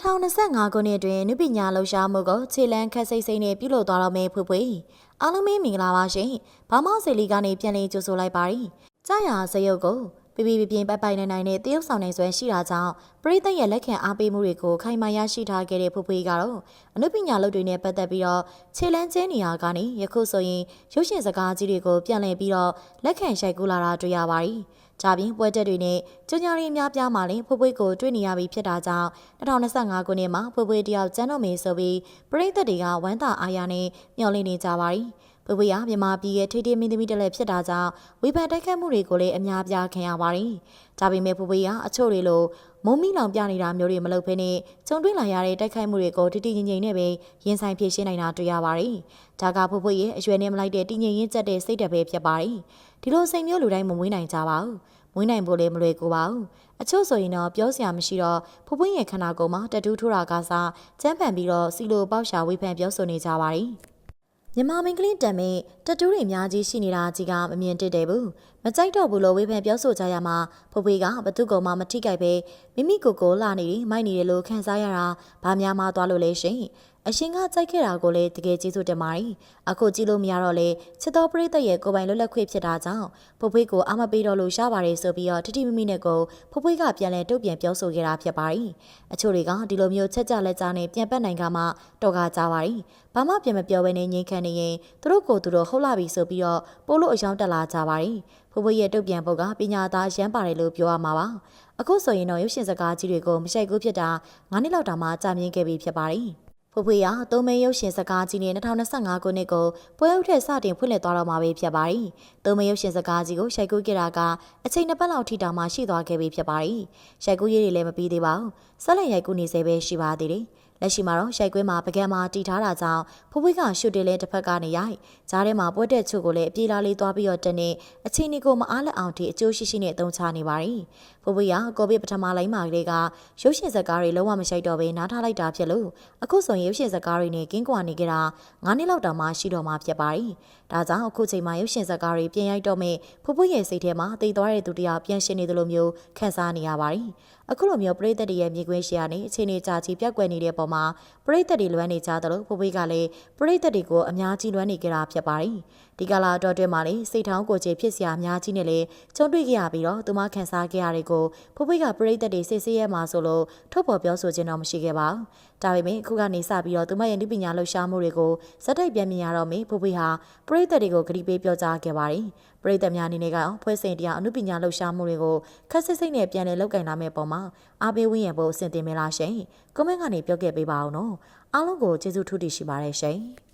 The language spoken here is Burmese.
2025ခုနှစ်အတွင်းနုပညာလှူရှားမှုကိုခြေလန်းခက်စိတ်စိတ်နဲ့ပြုလုပ်သွားတော့မယ်ဖွဖွအားလုံးပဲမင်္ဂလာပါရှင်ဘာမောက်စီလီကနေပြန်လည်ကြိုဆိုလိုက်ပါရီကြာရစရုပ်ကိုပြပြပြပြပိုက်ပိုက်နိုင်နိုင်နဲ့တရုပ်ဆောင်နိုင်စွမ်းရှိတာကြောင့်ပရိသတ်ရဲ့လက်ခံအားပေးမှုတွေကိုခိုင်မာရရှိထားခဲ့တဲ့ဖွဖွကတော့အနုပညာလုပ်တွေနဲ့ပတ်သက်ပြီးတော့ခြေလန်းကျင်းနေရာကနေယခုဆိုရင်ရုပ်ရှင်စကားကြီးတွေကိုပြန်လည်ပြီးတော့လက်ခံရှိုက်ကူလာတာတွေ့ရပါရီ။ ဒါပြင်ပွဲတက်တွေနဲ့ကျညာရီအများပြားမှလည်းဖွပွေးကိုတွေ့နေရပြီးဖြစ်တာကြောင့်2025ခုနှစ်မှာဖွပွေးတယောက်ကျန်းတော်မေဆိုပြီးပရိသတ်တွေကဝမ်းသာအားရနဲ့မျှော်လင့်နေကြပါရီ။ ဖွပွေးကမြန်မာပြည်ရဲ့ထိထိမင်းသမီးတလည်းဖြစ်တာကြောင့်ဝေဖန်တိုက်ခတ်မှုတွေကိုလည်းအများပြားခံရပါရီ။ဒါပေမဲ့ဖွပွေးကအချို့တွေလိုမုံမီလောင်ပြနေတာမျိုးတွေမလုပ်ဘဲနဲ့ကြုံတွေ့လာရတဲ့တိုက်ခိုက်မှုတွေကိုတတိငြိမ်နဲ့ပဲရင်ဆိုင်ဖြေရှင်းနိုင်တာတွေ့ရပါတယ်။ဒါကဖွဖွရဲ့အရွယ်နဲ့မလိုက်တဲ့တည်ငြိမ်ရင်းကျက်တဲ့စိတ်ဓာတ်ပဲဖြစ်ပါတယ်။ဒီလိုစိတ်မျိုးလူတိုင်းမမွေးနိုင်ကြပါဘူး။မွေးနိုင်ဖို့လည်းမလွယ်ကူပါဘူး။အချို့ဆိုရင်တော့ပြောစရာမရှိတော့ဖွဖွရဲ့ခန္ဓာကိုယ်မှာတတူးထိုးတာကစားကျန်းပန်ပြီးတော့စီလိုပေါက်ရှာဝေဖန်ပြောဆိုနေကြပါတယ်။ မြန်မာမင်းကလေးတံမဲ့တတူးတွေအများကြီးရှိနေတာကြီးကမမြင်တက်တယ်ဘူးမကြိုက်တော့ဘူးလို့ဝေဖန်ပြောဆိုကြရမှာဖွဖွေးကဘသူကောင်မှမထိကြိုက်ပဲမိမိကိုယ်ကိုလာနေပြီးမိုက်နေတယ်လို့ခံစားရတာဘာများမှသွားလို့လဲရှင်အရှင်ကကြိုက်ခဲ့တာကိုလည်းတကယ်ကျေးဇူးတင်ပါတယ်အခုကြည့်လို့မရတော့လေချစ်တော်ပရိသတ်ရဲ့ကိုယ်ပိုင်လွတ်လပ်ခွင့်ဖြစ်တာကြောင့်ဖွဖွေးကိုအာမပေးတော့လို့ရှားပါတယ်ဆိုပြီးတော့တတိမိမိနဲ့ကိုဖွဖွေးကပြန်လဲတုတ်ပြန်ပြောဆိုခဲ့တာဖြစ်ပါတယ်အချို့တွေကဒီလိုမျိုးချက်ကြလက်ကြနဲ့ပြန်ပတ်နိုင်ကမှတော့ကကြပါတယ်ဘာမှပြန်မပြောဘဲနဲ့ငြိမ်ခံနေရင်သူတို့ကိုသူတို့ဟုတ်လာပြီဆိုပြီးတော့ပို့လို့အယောင်တက်လာကြပါတယ်။ဖိုးဖိုးရဲ့တုတ်ပြန်ပုတ်ကပညာသားရမ်းပါတယ်လို့ပြောရမှာပါ။အခုဆိုရင်တော့ရုပ်ရှင်စကားကြီးတွေကိုမရှိုက်ကူးဖြစ်တာ9နှစ်လောက်တောင်မှကြာမြင့်ခဲ့ပြီဖြစ်ပါတယ်။ ဖိုးဖွေးကသုံးမင်းရုပ်ရှင်စကားကြီးနဲ့2025ခုနှစ်ကိုပွဲဥထက်စတင်ဖွင့်လှစ်သွားတော့မှာပဲဖြစ်ပါတယ်။သုံးမင်းရုပ်ရှင်စကားကြီးကိုရှိုက်ကူးခဲ့တာကအချိန်နှစ်ပတ်လောက်ထိတောင်မှရှိသွားခဲ့ပြီဖြစ်ပါတယ်။ရှိုက်ကူးရေးတွေလည်းမပြီးသေးပါဘူး။ဆက်လက်ရိုက်ကူးနေစေပဲရှိပါသေးတယ်။ လက်ရှိမှာတော့ရှိုက်ကွင်းမှာပကံမှာတီထားတာကြောင့်ဖဖွေးကရှုတင်လဲတစ်ဖက်ကနေရိုက်ဂျားထဲမှာပွဲတက်ချို့ကိုလည်းအပြေးလားလေးသွားပြီးတော့တနေအချိန်ကြီးကိုမအားလက်အောင်ထိအကျိုးရှိရှိနဲ့အသုံးချနေပါတယ်ဖဖွေးကကိုဗစ်ပထမလိုင်းမှာကလေးကရုပ်ရှင်ဇာတ်ကားတွေလုံးဝမရှိုက်တော့ဘဲနားထားလိုက်တာဖြစ်လို့အခုဆိုရင်ရုပ်ရှင်ဇာတ်ကားတွေနဲ့ကင်းကွာနေကြတာ9နှစ်လောက်တောင်မှရှိတော့မှဖြစ်ပါတယ်ဒါကြောင့်အခုချိန်မှာရုပ်ရှင်ဇာတ်ကားတွေပြင်ရိုက်တော့မဲ့ဖဖွေးရဲ့စိတ်ထဲမှာတည်သွားတဲ့သူတရားပြန်ရှင်နေသလိုမျိုးခံစားနေရပါတယ် အခုလိုမျိုးပရိသတ်တွေရဲ့မြေခွင်းရှေ့ကနေအချိန်နေကြာချီပြက်ကွယ်နေတဲ့ပုံမှာပရိသတ်တွေလွမ်းနေကြသလိုဖိုးဖွေးကလည်းပရိသတ်တွေကိုအများကြီးလွမ်းနေကြတာဖြစ်ပါတယ်။ဒီကလာတော့တွင်မှာလေစိတ်ထောင်းကိုချေဖြစ်စရာအများကြီးနဲ့လေကြုံတွေ့ကြရပြီးတော့သူမခန်းစားခဲ့ရတဲ့ကိုဖိုးဖွေးကပရိသတ်တွေစိတ်ဆင်းရဲမှာဆိုလို့ထုတ်ဖော်ပြောဆိုခြင်းတော့မရှိခဲ့ပါဘူး။ဒါပေမဲ့အခုကနေစပြီးတော့သူမရဲ့နည်းပညာလှူရှားမှုတွေကိုစက်တိုက်ပြန်မြင်ရတော့မေဖိုးဖွေးဟာပရိသတ်တွေကိုဂရီပေးပြောကြားခဲ့ပါတယ်။ ပရိသတ်များအနေနဲ့ကဖွဲ့စင်တရားအမှုပညာလှူရှားမှုတွေကိုခက်ဆစ်စိတ်နဲ့ပြန်လည်လုပ်ကင်လာမယ့်ပုံမှာအားပေးဝင်းရဖို့အဆင်သင့်မလားရှင်။ကွန်မန့်ကနေပြောခဲ့ပေးပါအောင်နော်။အားလုံးကိုကျေးဇူးထူးတင်ရှိပါတယ်ရှင်။